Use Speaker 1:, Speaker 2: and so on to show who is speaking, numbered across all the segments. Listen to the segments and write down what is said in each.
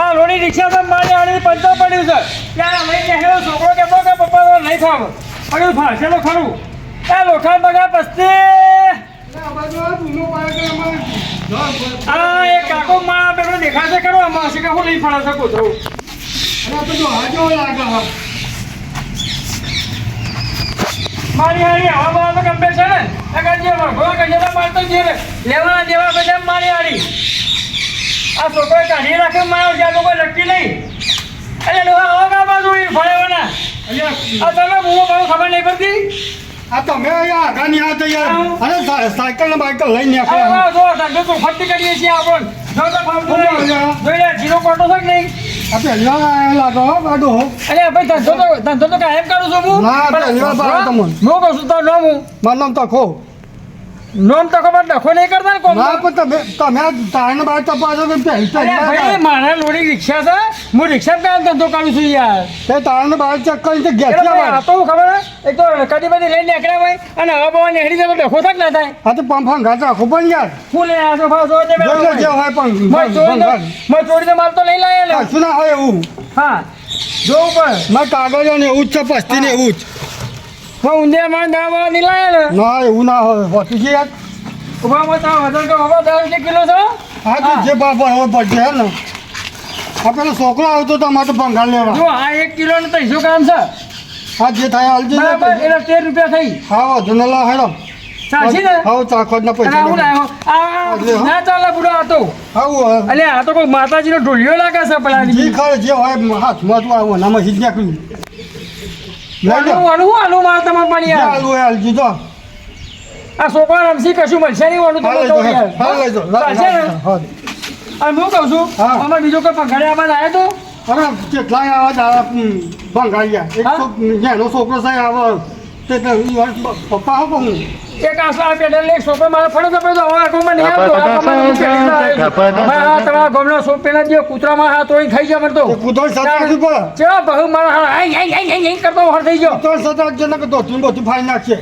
Speaker 1: આ લોડી રિક્ષા તો મારી આની પંચો પડ્યું છે. ત્યાં અમે કહેલો છોકરો કહેતો કે પપ્પા તો નહીં ખાવ પડ્યું ફાસેલો ખરું. આ લોખા બગા પસ્તી. આ એક કાકો માં પેલો દેખાશે ખરો આમાં હશે કે હું નહીં ફળે શકું છું. મારી હારી હવા તો કમ્પેર છે ને. અગર જે વળગો કહીએ મારતો જે લેવા દેવા બધા મારી હારી આ છોકરો કાઢી રાખે મારો જ્યાં લોકો નક્કી નહીં. એટલે લોકો આવા કા બાજુ ફળેવાના. આ તમે હું બહુ ખબર નહીં પડતી?
Speaker 2: આ તમે અહીંયા આગાની હાથ યાર. અરે અને સાયકલ ને બાયકલ લઈને
Speaker 1: આ જો ધંધો તો ફરતી કરીએ છીએ આપણ જો તો ફાવતું નહીં જોઈ લે જીરો કોટો છે કે નહીં?
Speaker 2: આપણે બાડો
Speaker 1: અરે ભાઈ ધંધો તો ધંધો તો કાયમ કરું છું હું.
Speaker 2: ના, તમને.
Speaker 1: હું કહું છું તો નોમ હું.
Speaker 2: મારું નામ તખો
Speaker 1: નોમ તો ખબર ડખો નહીં કરતા ને કોમ
Speaker 2: ના પણ તમે તમે તારણ બાર તપાસો કે પહેલી
Speaker 1: ભાઈ મારા લોડી રિક્ષા છે. હું રિક્ષા કામ ધંધો કરું છું યાર.
Speaker 2: તે તારણ બાર ચેક કરી તે ઘેર
Speaker 1: ભાઈ તો ખબર? એક તો કદી બધી લઈને નીકળ્યા હોય અને હવા બવા નીકળી જાય તો ડખો થાક ના થાય.
Speaker 2: હા તો પંપ ફંગાત રાખો પણ યાર.
Speaker 1: હું લઈને આસો ફાસો એટલે જો
Speaker 2: જોઈ હોય. પણ
Speaker 1: મેં ચોરી તો- તો માલ તો લઈ લાયા ને
Speaker 2: ના હોય એવું.
Speaker 1: હા. જોવું પણ
Speaker 2: મેં કાગળિયો ને એવું જ છે પસ્તી ને એવું જ.
Speaker 1: હું ઊંધે માં દાવા નહીં લાયા ને
Speaker 2: ના એવું ના હોય. હોતી છે યાર
Speaker 1: ઊભા મતા વજન તો હવે દાવ રૂપિયા કિલો છો?
Speaker 2: હા તો જે બાપ હવે પડશે હે ને. આ પેલો છોકરો આવતો તો અમારે તો ભંગાર લેવા
Speaker 1: જો આ એક કિલો ને શું કામ છે?
Speaker 2: હા જે થાય હાલજો ને
Speaker 1: બરાબર. એટલે તેર રૂપિયા થઈ.
Speaker 2: હા વાંધો નહીં લા હેડો.
Speaker 1: ચાલશે ને?
Speaker 2: હા ચાખોટ ના પૈસા
Speaker 1: હું
Speaker 2: લેવા.
Speaker 1: લાવ્યો આ ના ચાલે બુડો આ તો.
Speaker 2: હોય.
Speaker 1: અલે આ તો કોઈ માતાજીનો ઢોલિયો લાગે છે પેલા
Speaker 2: જે ખરે જે હોય હાથમાં તો આવો નામાં હિજ લો
Speaker 1: આનું આનું તમારે પણ યાર
Speaker 2: હોય હાલજો તો
Speaker 1: આ છોકરા કશું મળશે નહીં
Speaker 2: હા
Speaker 1: તમે
Speaker 2: જાઓ,
Speaker 1: યાર
Speaker 2: હા લઈ
Speaker 1: ને?
Speaker 2: હા.
Speaker 1: અને હું કહું છું અમે બીજો કોઈ પગાડે આમાં આવ્યો તો?
Speaker 2: અરે કેટલાય આવા દાડા ભંગાર ગયા એક તો નાનો છોકરો થાય આવે. તે તો પપ્પા હું
Speaker 1: એક આસા આ પેડલ એક મારે ફળો તો હવે આખું આવતો હું તમારા ગામનો છોક પેલા જે કૂતરામાં હાથ તોડી ખાઈ ગયા મને તો.
Speaker 2: કૂતરો સતાવવું પડે
Speaker 1: ચેવા બહુ મારા હાથ આઈ આઈ આઈ આઈ આઈ કરતો હર થઈ ગયો.
Speaker 2: કૂતરો સતાવજો ને કે ધોતીને બધું ફાડી નાખશે.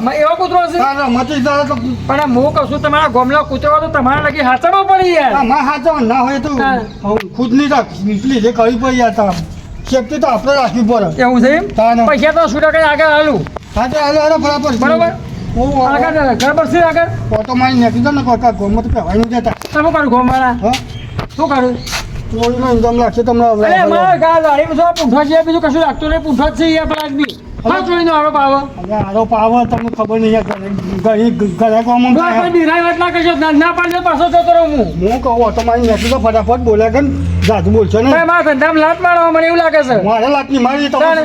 Speaker 1: મ- એવો કૂતરો છે
Speaker 2: તારે મચી જાય તો
Speaker 1: પણ હું કહું તમારા ગામનો કૂતરો તો તમારા લગી હાચડવો પડી
Speaker 2: યારમાં હાચા ના હોય તો
Speaker 1: હા.
Speaker 2: ખુદની રાખ પ્લીઝ એ કરવી પડી યાર સેફટી તો આપણે રાખવી પડે.
Speaker 1: એવું છે. પૈસા તો શું આગળ હાલું
Speaker 2: હા તો હાલો હાલો બરાબર
Speaker 1: બરાબર. ગરબર છે આગળ?
Speaker 2: ઓટો મારી નાખી દો ને કાકા ગોમાં તો કહેવાય નહીં જતા
Speaker 1: તમે કરું ગામવાળા.
Speaker 2: હા?
Speaker 1: શું કરું?
Speaker 2: ઇન્જામ લાગશે તમને
Speaker 1: અરે મારા ગાડી બધું પૂંઠા છે બીજું કશું લાગતું નહીં. પૂંઠા જ છે યાર પેલા હા ચોરીનો આરોપ આવે
Speaker 2: પાવો. તમને ખબર નહીં ઘરે ઘરે
Speaker 1: આ કોઈ બિરાઈ વાત ના ના ના તો પાછો જતો રહું હું.
Speaker 2: હું કહું તો મારી નથી તો ફટાફટ બોલે કે જાજુ બોલશો ને
Speaker 1: મારા ધંધામાં લાત મારવા મને એવું લાગે છે.
Speaker 2: મારે લાગની મારી તમે
Speaker 1: તાણે.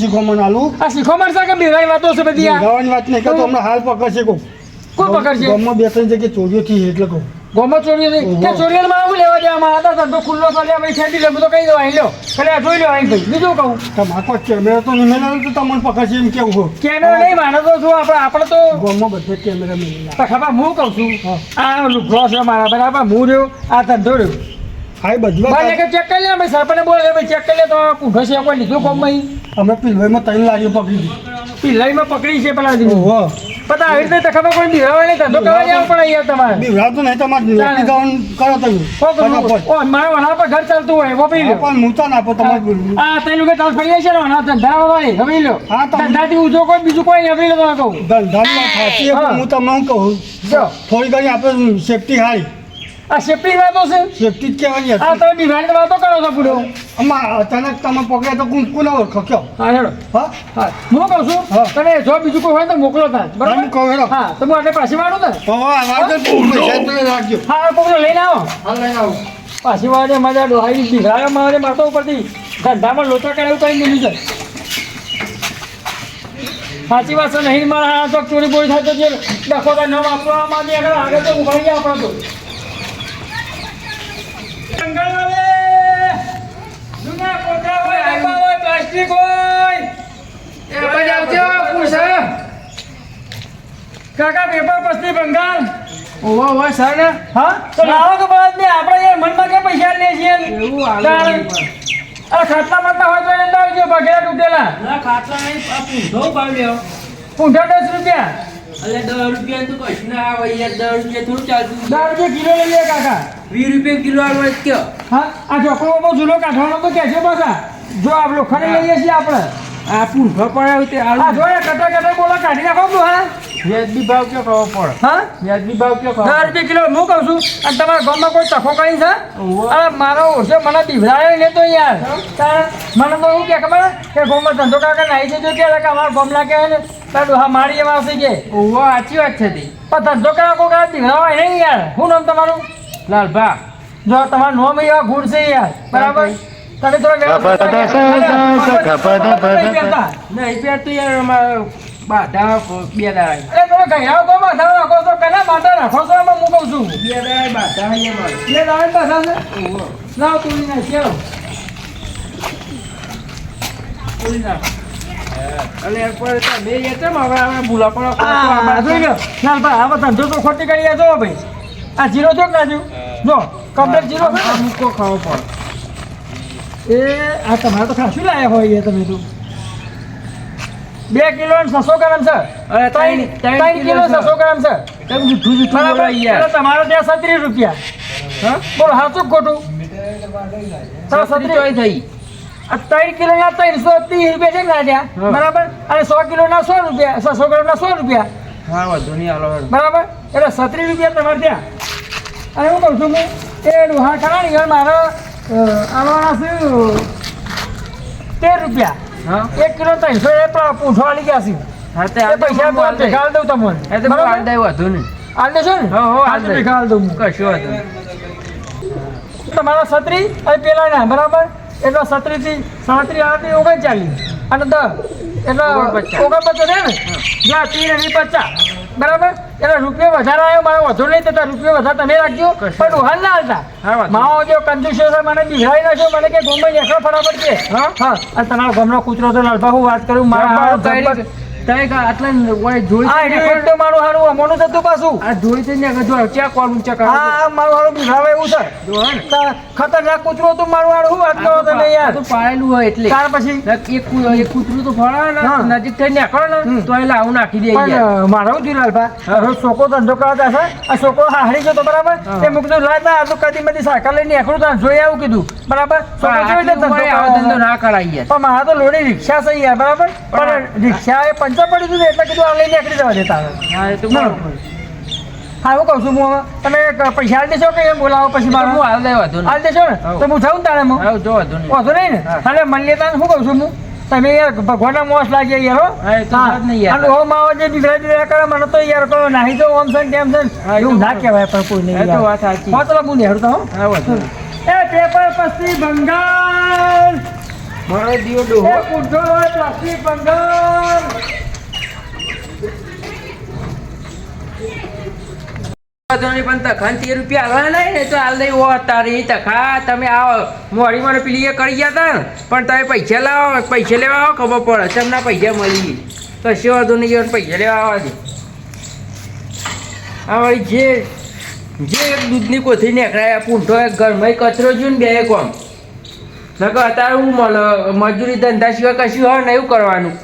Speaker 2: શીખો મને આલું.
Speaker 1: આ શીખો મળશે કે બિરાઈ વાતો છે બધી આ?
Speaker 2: વાત નહીં કે તો હમણાં હાલ પકડશે કહું
Speaker 1: કોઈ પકડશે?
Speaker 2: ગામમાં બે ત્રણ જગ્યાએ ચોરીઓ થઈ એટલે કહું.
Speaker 1: ગોમો ચોરી કે ચોરીઓ માં લેવા દેવામાં હતા ધંધો ખુલ્લો ચાલ્યા ભાઈ ખેતી લે તો કહી દો અહીં લો ખાલી જોઈ લો અહીં ભાઈ. બીજું કહું.
Speaker 2: તમારે કોઈ કેમેરા તો નહીં મેળવે તો તમને પકડશે એમ કેવું હોય?
Speaker 1: કેમેરો નહીં માનો તો શું આપણે આપણે તો
Speaker 2: ગામમાં બધે કેમેરા
Speaker 1: તો ખબર હું કહું છું. આ લુગડો છે મારા બરાબર હું રહ્યો આ ધંધો રહ્યો.
Speaker 2: હા બધી
Speaker 1: ભાઈ કે ચેક કરી લે ભાઈ સરપંચને બોલે ભાઈ ચેક કરી લે તો પૂંઠો છે કોઈ લીધું કોમ નહીં
Speaker 2: અમે પિલભાઈમાં ત્રણ લાગ્યું પકડી દીધી
Speaker 1: પિલ્લાઈમાં પકડી છે પેલા
Speaker 2: દીધું
Speaker 1: પતા આવી રીતે તો ખબર કોઈ બિરાવા નહીં ધંધો કરવા જવું પડે યાર તમારે.
Speaker 2: બીવડાવતો નહીં તમારે
Speaker 1: તાણે.
Speaker 2: ગાઉન કરો તમે.
Speaker 1: ઓ મારા વના પર ઘર ચાલતું હોય એવો
Speaker 2: પી
Speaker 1: લો
Speaker 2: પણ મૂતા ના આપો તમારે
Speaker 1: આ તઈ કે તાલ ફરી છે ને વના ધંધા વાળી હવે લો
Speaker 2: હા, તમે-
Speaker 1: ધંધાથી ઉજો કોઈ બીજું કોઈ હવે લો તમે કહું.
Speaker 2: ધંધાની વાત સાચી છે,
Speaker 1: હા.
Speaker 2: તમને કહું?
Speaker 1: જો.
Speaker 2: થોડી ઘણી આપણે સેફટી હારી.
Speaker 1: આ સેફટી વાતો છે?
Speaker 2: સેફટી જ કહેવાની
Speaker 1: આ તમે વાતો કરો છો પૂરો
Speaker 2: અચાનક તમે પકડ્યા તો કોણ કોને ઓળખો? કયો?
Speaker 1: હા હેડો.
Speaker 2: હા?
Speaker 1: હા. હું કહું છું તમે જો બીજું કોઈ હોય તો મોકલો તા બરાબર?
Speaker 2: કહો હેડો.
Speaker 1: હા તો હું આગળ પાછી વાળું ને
Speaker 2: હવે આ વાત પૈસા તમે રાખજો.
Speaker 1: હા કોઈ લઈને આવો.
Speaker 2: હા લઈને આવો.
Speaker 1: પાછી વાળે મારા ડોહાઈ બિહાર મારે મારતો ઉપરથી ધંધામાં લોચા કરાવું કરી દીધું છે સાચી વાત છે નહીં મારા ચોરી બોરી થાય તો જે ડખો તો ન વાપરવા માંગે આગળ તો ઊભા આપણે આપણા તો જંગલવાલે! જૂના કોઠા હોય, આંબા હોય, પ્લાસ્ટિક હોય. એ બધા આવજો, પૂછે. કાકા પેપર પસ્તી બંગાળ
Speaker 3: ઓવા ઓવા સર
Speaker 1: હા તો લાવો કે બળદ ને આપણે મનમાં કે પૈસા લે છીએ
Speaker 3: એવું હાલે.
Speaker 1: આ ખાટલા માટલા હોય તો એને આવજો બગેરા તૂટેલા
Speaker 3: ના
Speaker 1: દસ રૂપિયા
Speaker 3: અલે દસ રૂપિયા તો કશું ના આવે યાર દસ રૂપિયા થોડું ચાલતું
Speaker 1: દસ રૂપિયા કિલો લઈ લે કાકા.
Speaker 3: વીસ રૂપિયા કિલો આવે કે
Speaker 1: હા આ ચોકડો જૂનો કાઢવાનો તો કહેજો પાછા. જો આ લોખંડ લઈએ છીએ આપણે.
Speaker 3: આ પૂંઠો પડે તે
Speaker 1: આ જો કટા કટા બોલા કાઢી નાખો હા.
Speaker 3: વ્યાજબી ભાવ કયો કહો પડે?
Speaker 1: હા?
Speaker 3: વ્યાજબી ભાવ કયો
Speaker 1: દસ રૂપિયા કિલો હું કહું છું અને તમારા ગામમાં કોઈ તખો કરી છે. અરે મારો ઓછો મને દીવડાયો ને તો યાર. મને તો એવું કે ખબર કે ગામમાં ધંધો કાકા નાઈ જજો કે કે અમારા ગામ લાગે ને તારું હા મારી એમાં આવશે કે?
Speaker 3: ઓહો સાચી વાત છે તી.
Speaker 1: પણ ધંધો કાકા કોઈ કાકા દીવડાવાય નહીં યાર. શું નામ તમારું?
Speaker 3: લાલભા
Speaker 1: જો તમારું નામ એવા ગુડ છે યાર. બરાબર? તમે થોડા
Speaker 3: નહીં પ્યાર યાર અમારે બાધા બે દાડા.
Speaker 1: અરે તમે ગયડા તો માથા રાખો છો? પેલા માથા રાખો છો એમાં હું કહું છું.
Speaker 3: બે દાડા બાધા
Speaker 1: બે દાડે બધા છે? લાવ તું ના
Speaker 3: નાખ. અને એરપોર્ટ તમે યાર હવે અમે ભૂલા પણ
Speaker 1: આ જોઈ લો ધંધો તો ખોટી કરી જો ભાઈ. આ જીરો જો ના જો જો કમ્પ્લેટ જીરો
Speaker 3: મૂકો ખાવો પડે
Speaker 1: એ આ તમારે તો ખાસું લાયા હોય તમે તો. બે કિલો છસો ગ્રામ છે. ત્રણ કિલો છસો ગ્રામ છે.
Speaker 3: કેમ જૂઠું જૂઠું
Speaker 1: બરાબર?
Speaker 3: બોલો યાર.
Speaker 1: એટલે તમારે ત્યાં સત્રીસ રૂપિયા.
Speaker 3: હા?
Speaker 1: બોલો સાચું ખોટું? સત્રીસ
Speaker 3: થઈ.
Speaker 1: ત્રણ કિલો ના ત્રણસો ત્રીસ રૂપિયા છે રાજા? બરાબર? અને સો કિલો ના સો રૂપિયા સો ગ્રામ ના સો રૂપિયા.
Speaker 3: હા વધુ નહીં હાલો
Speaker 1: બરાબર? એટલે સત્રીસ રૂપિયા તમારે ત્યાં. અને હું કહું છું કે એ ડોહા ખરા ને મારે આવવાના શું તેર રૂપિયા.
Speaker 3: હા.
Speaker 1: એક કિલો ત્રણસો એ પૂંઠો આલી ગયા છે.
Speaker 3: હા તે
Speaker 1: પૈસા ભેગા દઉં તમને?
Speaker 3: એ તો? હાલ વધુ નહીં.
Speaker 1: આલી દેશો ને?
Speaker 3: હો, હો, હાલ
Speaker 1: હાલ ભેગા આલી દઉં
Speaker 3: કશું નહીં.
Speaker 1: તમારા સત્રી અને પેલા ના બરાબર? એટલે સત્રી થી સાત્રી આઠથી ઓગણચાલીસ અને દસ. એટલે
Speaker 3: ઓગણપચાસ.
Speaker 1: છે ને? જ્યાં ત્રીસ અને પચાસ. બરાબર? એટલે રૂપિયો વધારે આવ્યો મારે વધુ નહીં થતા. રૂપિયો વધારે તમે રાખજો. પણ હાલ ના
Speaker 3: હતા.
Speaker 1: માવો જો કંજુસ છે મને બિહારી નાખ્યો મને કે ગોમ્બે એકલો ફટાફટ કે.
Speaker 3: હા?
Speaker 1: હા. અને તમારો ગમનો કૂતરો તો લાલભા હું વાત કરું મારા હારો
Speaker 3: તારી-
Speaker 1: જબ્બર.
Speaker 3: તારી કા આટલા ઓય જોઈ
Speaker 1: આ
Speaker 3: છે ને
Speaker 1: એનું એક તો મારું હારું અમોનું થતું પાછું.
Speaker 3: આ જોઈ છે ને જો ચેક કોણ ચેક
Speaker 1: હા આ મારું હારું બિહાવે એવું છે.
Speaker 3: જો હે
Speaker 1: ખતરનાક કૂતરો તો મારું હારું વાત કરો તમે યાર?
Speaker 3: તો પાયેલું હોય એટલે.
Speaker 1: ત્યાર પછી.
Speaker 3: એક એક કૂતરું તો ને નજીક થઈને નીકળો ને તો એ લાવું નાખી દે યાર.
Speaker 1: મારો શું થયું લાલભા રોજ છોકરો ધંધો કરતા છે આ છોકરો હારી ગયો તો બરાબર. એ મૂકતો લાતા આ તો કદી બધી સાયકલ લઈને એકલું ત્યાં જોઈ આવું કીધું. બરાબર? રીતે
Speaker 3: આટલી
Speaker 1: ધંધો
Speaker 3: આવો? ના કરાય યાર.
Speaker 1: પણ મારા તો લોડી રિક્ષા છે યાર બરાબર? પણ
Speaker 3: પણ-
Speaker 1: રિક્ષા એ પંચર પડી દીધું એટલે કીધું આ લઈને નીકળી જવા દેતા હવે
Speaker 3: હા એ તો.
Speaker 1: હા હું કહું છું હું તમે પૈસા આલી દેશો કે એમ બોલાવો પછી
Speaker 3: મારું હું હાલ દે વધુ નહીં.
Speaker 1: દેશો ને તો હું જાઉં તારે હું
Speaker 3: જો વધુ નહીં.
Speaker 1: વાંધો નહીં ને
Speaker 3: અને
Speaker 1: મન લેતા શું કહું છું હું તમે યાર ભગવાનના મોસ લાગે યાર
Speaker 3: એ તો.
Speaker 1: અને હો માવો જે બિગડા બિગડા કરે મને તો યાર કરો નાહી જો ઓમ સન ને તેમ છે ને.
Speaker 3: હા,
Speaker 1: એવું ના. કહેવાય પણ કોઈ નહીં
Speaker 3: તો. વાત સાચી.
Speaker 1: હા, ચલો હું નેહરતો હો. એ પેપર પસ્તી બંગાળ
Speaker 3: મારો દીવો
Speaker 1: એ
Speaker 3: ડોહો.
Speaker 1: કુંઠો પ્લાસ્ટિક બંગાળ
Speaker 3: તખાન તેર રૂપિયા હાલવાના નહીં ને તો હાલ દઈ ઓ તારી તખા તમે આવો. મોડી મને પેલી કરી ગયા તા પણ તમે પૈસા લાવો, પૈસા લેવા આવો ખબર પડે. તમને પૈસા મળી. કશો વાંધો નહીં પૈસા લેવા આવવા દે જે જે એક દૂધની કોથળી નીકળાય પૂંઠો એક ઘરમાં કચરો જોઈને બે કોમ નકર અત્યારે હું મજૂરી ધંધા સિવાય કશું હોય ને એવું કરવાનું.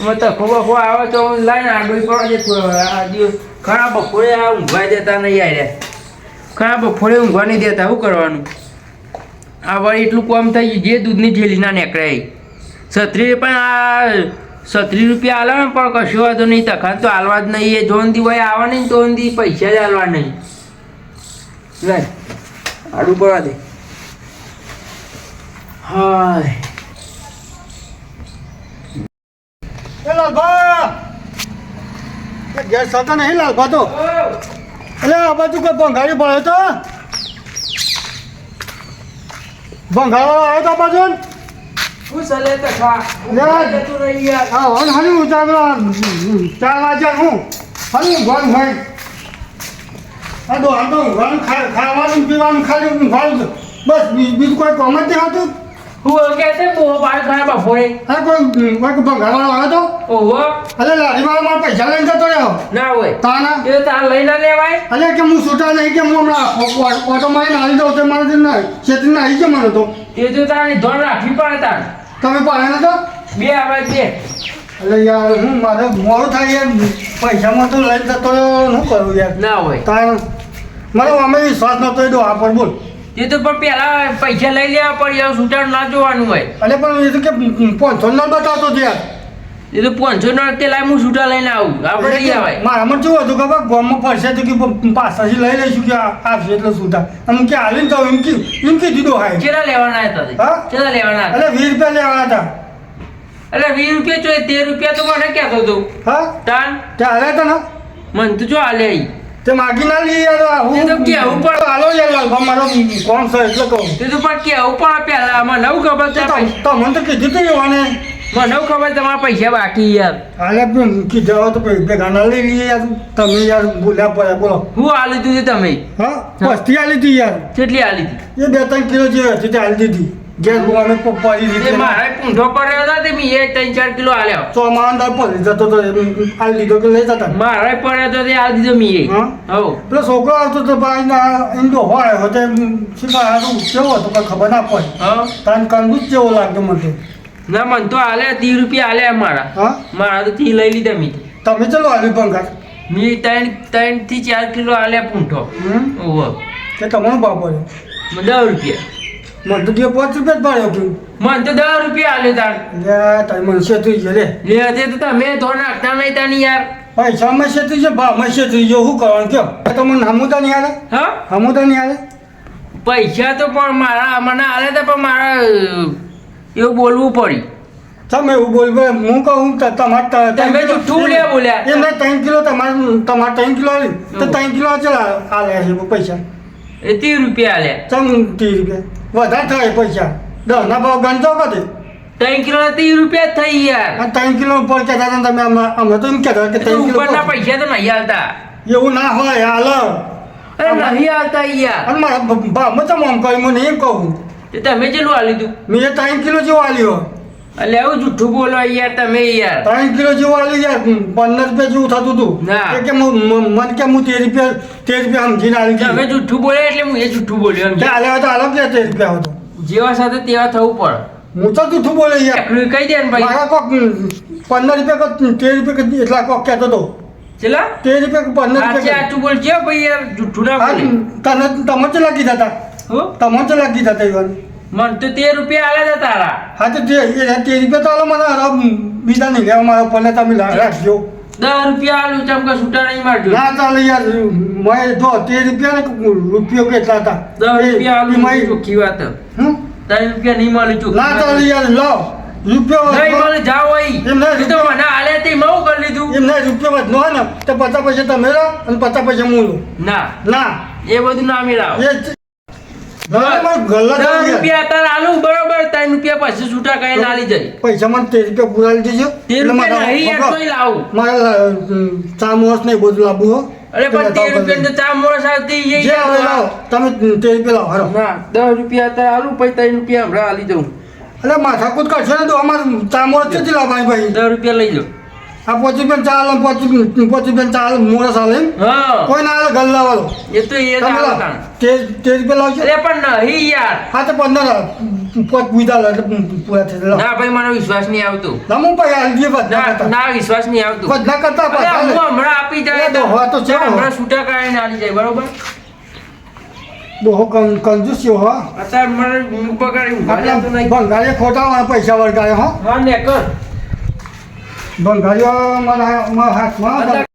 Speaker 3: એમાં તખો ખો આવે તો હું લઈને પડવા દે થોડો આ દિવસ ખરા બપોરે આ ઊંઘવા દેતા નહીં આવ્યા ખરા બપોરે ઊંઘવા નહીં દેતા. શું કરવાનું? આ વળી એટલું કોમ થઈ ગયું. જે દૂધની થેલી ના નીકળાય છત્રી પણ આ છત્રીસ રૂપિયા આલે ને પણ કશું વાંધો નહીં. તખાન તો હાલવા જ નહીં. એ જોન દી હોય આવે નહીં તો દી પૈસા જ હાલવા નહીં. આડું પડવા દે. હાય.
Speaker 2: લાલભા! ગેસ થતા નહીં લાલભા તો? એટલે આ બાજુ કોઈ ભંગારી પડે તો? ભંગારો આવ્યો તો બાજુ? હની ઉતારો ચાર વાગ્યા હું હની ઊંઘવાનું હોય. આ તો આ તો ખા- ખાવાનું પીવાનું ખાલી. બસ બી- બીજું કોઈ કોમ જ નહીં હતું?
Speaker 3: હું કે છે બહુ બાર
Speaker 2: હા કોઈ કોઈ ભંગારવાળો આવ્યો તો
Speaker 3: ઓહો
Speaker 2: અરે લારીવાળા મારા પૈસા લઈને જતો રહ્યો
Speaker 3: ના હોય
Speaker 2: તાના
Speaker 3: એ તાર લઈને લેવાય
Speaker 2: અરે કે હું છૂટા નહીં કે હું હમણાં ઓટો મારીને આવી દઉં તો મારે ના છેતરીને આવી ગયો મને તો
Speaker 3: એ તો તારી ધોન રાખવી પડે તાર
Speaker 2: તમે પાડે નતો
Speaker 3: બે આવે બે
Speaker 2: યાર હું મારે મોડું થાય યાર પૈસામાં તો લઈને જતો રહ્યો શું કરું યાર
Speaker 3: ના હોય
Speaker 2: તાર મારો અમે વિશ્વાસ નતો એ ડોહા પર બોલ
Speaker 3: એ તો પણ પેલા પૈસા લઈ લેવા પડે હવે છૂટા ના જોવાનું હોય.
Speaker 2: અને પણ એ તો કે પાંચસો ના બતાવતો હતો
Speaker 3: એ તો પાંચસો ના તે લાય હું છૂટા લઈને આવું આપણે લઈ આવાય.
Speaker 2: મારામાં કેવું હતું ખબર? ગામમાં ફરશે તો કે પાસાથી લઈ લઈશું કે આ- આવશે એટલે સુધા આમ કે હાલીને જાઉં એમ કે એમ કીધું હાય.
Speaker 3: કેટલા લેવાના હતા? કેટલા લેવાના હતા?
Speaker 2: એટલે વીસ રૂપિયા લેવાના હતા.
Speaker 3: એટલે વીસ રૂપિયા જોઈએ તેર રૂપિયા તો મને કહેતો તું
Speaker 2: હા?
Speaker 3: તાન?
Speaker 2: ચાલે તને
Speaker 3: મને તો જો હાલે.
Speaker 2: તે માગી ના લઈએ હું
Speaker 3: તો કેવું પણ-
Speaker 2: હાલો યાર મારો કોણ છે એટલે કહું.
Speaker 3: તે તો પણ કેવું પણ પેલા આમાં નવું ખબર છે
Speaker 2: તમ- તમને તો કીધું તું એવાને.
Speaker 3: મને નવું ખબર તમારા પૈસા બાકી યાર.
Speaker 2: હાલે કીધા તો ભેગા ના લઈ લઈએ યાર તમે યાર બોલ્યા પડ્યા બોલો.
Speaker 3: હું હાલી દીધું તમે?
Speaker 2: હા પસ્તી આલી હતી યાર.
Speaker 3: કેટલી હાલી દીધી
Speaker 2: એ બે ત્રણ કિલો જે હતી તે આલી દીધી ગેસ પડી
Speaker 3: તે
Speaker 2: દીધી
Speaker 3: મારે પૂંઠો પડ્યો હતો તે મેં એ ત્રણ ચાર કિલો હાલ્યો
Speaker 2: ચોમા અંદર પડી જતો તો આલ આલી દીધો કે લઈ જતા?
Speaker 3: મારે પડ્યો તો તે હાલી દીધો મેં
Speaker 2: હા? પેલો છોકરો આવતો તો ભાઈ ના ઈંડો હોય હતો શીખા હારું કેવો હતો કઈ ખબર ના પડે.
Speaker 3: હા
Speaker 2: તાન કંદુ જ જેવો લાગતો મને.
Speaker 3: ના મને તો હાલે ત્રીસ રૂપિયા હાલ્યા મારા.
Speaker 2: હા?
Speaker 3: મારા તો થી લઈ લીધા મેં.
Speaker 2: તમે ચલો આલી ભંગાર?
Speaker 3: મેં ત્રણ ત્રણથી ચાર કિલો હાલ્યા પૂંઠો ઓહો.
Speaker 2: તે તમારો પડ્યો
Speaker 3: દસ રૂપિયા.
Speaker 2: મને તો દે પાંચ રૂપિયા જ ભાડ્યો
Speaker 3: મને તો દસ રૂપિયા હાલ્યો તાર
Speaker 2: લે તમે મને શેતરી છે લે.
Speaker 3: લે તે તો તમે તો નાખતા નહીં તાની યાર.
Speaker 2: પૈસા માં શેતરી છે ભાવમાં શેતરી છે શું કરવાનું કયો? તમને હમુતા નહીં આલે.
Speaker 3: હા?
Speaker 2: હમુતા નહીં હાલે
Speaker 3: પૈસા તો પણ મારા મને હાલે તો પણ મારા એવું બોલવું પડી.
Speaker 2: તમે એવું બોલ બોલ, હું કહું તો તમારે
Speaker 3: તમે
Speaker 2: તો
Speaker 3: જૂઠું લે બોલ્યા.
Speaker 2: એમ મેં ત્રણ કિલો તમારે તમારે ત્રણ કિલો આલી તો ત્રણ કિલો ચલા હાલે છે પૈસા.
Speaker 3: એ ત્રીસ રૂપિયા લે.
Speaker 2: ચમ ત્રીસ રૂપિયા? વધારે થાય પૈસા. દસ ના ભાવ ગણતો કદી
Speaker 3: ત્રણ કિલો ત્રીસ રૂપિયા થઈ યાર.
Speaker 2: ત્રણ કિલો ઉપર કહેતા હતા તમે અમે તો એમ કહેતા કે
Speaker 3: તો
Speaker 2: ત્રણ કિલો
Speaker 3: ઉપરના પૈસા તો નહીં હાલતા
Speaker 2: એવું ના હોય હાલ.
Speaker 3: અરે નહીં હાલતા યાર.
Speaker 2: અને મારા ભાવ ભાવમાં આમ કહ્યું? મને એમ કહું.
Speaker 3: તે તમે જેટલું હાલી દીધું
Speaker 2: મેં ત્રણ કિલો જેવું આલ્યો.
Speaker 3: એટલે એવું જુઠ્ઠું બોલો યાર તમે યાર.
Speaker 2: ત્રણ કિલો જેવું આલી યાર પંદર રૂપિયા જેવું થતું હતું.
Speaker 3: ના.
Speaker 2: કે મન કે હું તેર રૂપિયા તેર રૂપિયા સમજીને આવી
Speaker 3: તમે જુઠ્ઠું બોલે એટલે હું એ જુઠ્ઠું બોલ્યો હાલે
Speaker 2: તે હાલો કે તેર રૂપિયા હતો
Speaker 3: જેવા સાથે તેવા થવું પડે.
Speaker 2: હું તો જુઠ્ઠું બોલે યાર.
Speaker 3: કહી દે ને ભાઈ.
Speaker 2: મારા કોક પંદર રૂપિયા કો તેર રૂપિયા એટલા કોક કહેતો હતો
Speaker 3: ચલા?
Speaker 2: તેર રૂપિયા પંદર રૂપિયા
Speaker 3: આટલું છે ભાઈ યાર જુઠ્ઠું ના બોલે.
Speaker 2: તને તમે જ લાગી જતા
Speaker 3: હો?
Speaker 2: તમે જ લાગી જતા ઈવન?
Speaker 3: મને તો તેર રૂપિયા આલે છે તારા.
Speaker 2: હા તો તે તેર રૂપિયા તો આલો મને બીજા નહીં લેવા મારા પલ્લે તમે રાખજો
Speaker 3: દસ રૂપિયા હાલું ચમકા છૂટા નહીં મારજો.
Speaker 2: ના ચાલે યાર મેં જો તેર રૂપિયા ને રૂપિયો કેટલા હતા?
Speaker 3: દસ રૂપિયા હાલું
Speaker 2: મારી
Speaker 3: ચોખ્ખી વાત.
Speaker 2: હમ?
Speaker 3: ત્રણ રૂપિયા નહીં મળે ચોખ્ખી
Speaker 2: ના ચાલે યાર લો. રૂપિયો
Speaker 3: નહીં મળે જાઓ અહીં.
Speaker 2: એમ નહીં.
Speaker 3: એ તો મને આલે તે મઉ કરી લીધું.
Speaker 2: એમને રૂપિયો વધ નો ને તો પચાસ પૈસા તમે લો અને પચાસ પૈસા હું
Speaker 3: ના.
Speaker 2: ના.
Speaker 3: એ બધું ના મિલાવ દસ રૂપિયા અત્યારે હાલું બરોબર ત્રણ રૂપિયા પછી છૂટા કઈ ના લઈ જાય.
Speaker 2: પૈસા મને તેર રૂપિયા પૂરા લઈ દેજો.
Speaker 3: તેર રૂપિયા
Speaker 2: મારા-
Speaker 3: નહીં યાર લાવું.
Speaker 2: મારે ચા મોસ નહીં બધું લાવવું હો.
Speaker 3: અરે પણ તેર રૂપિયા ચા મોરસ આવતી
Speaker 2: જે લાવો. તમે તેર રૂપિયા લાવો હરો
Speaker 3: ના દસ રૂપિયા અત્યારે હાલું પછી ત્રણ રૂપિયા હમણાં હાલી જાઉં
Speaker 2: એટલે માથાકૂટ કરશો ને તો અમારે ચા મોસ ક્યાંથી લાવવાની ભાઈ.
Speaker 3: દસ રૂપિયા લઈ જાઉં
Speaker 2: આ પોચી રૂપિયા ચાલે પોચી પોચી રૂપિયા ચાલે મોડા ચાલે.
Speaker 3: હા.
Speaker 2: કોઈ ના આલે ગલ્લા વાળો.
Speaker 3: એ તો એ
Speaker 2: તેજ
Speaker 3: તેજ
Speaker 2: લાવો.
Speaker 3: તાણ.
Speaker 2: તેર તેર
Speaker 3: અરે પણ નહીં યાર.
Speaker 2: હા તો પંદર. પોચ પૂજા લે પૂરા થઈ
Speaker 3: ના ભાઈ મને વિશ્વાસ નહીં આવતો.
Speaker 2: ના હું ભાઈ આલી દઈએ બધા
Speaker 3: ના વિશ્વાસ નહીં આવતો.
Speaker 2: બધા કરતા
Speaker 3: અરે હું. હમણાં આપી જાય
Speaker 2: તો હો તો છે.
Speaker 3: હમણાં છૂટા કાઢીને આલી જાય બરોબર?
Speaker 2: બહુ કં- કંજુસ છો હો
Speaker 3: અત્યારે મને
Speaker 2: આપણા
Speaker 3: નહીં.
Speaker 2: ખોટા પૈસા વળગાડે હો.
Speaker 3: હા ને કર
Speaker 2: બંગાળીઓ મારા મારા હાથમાં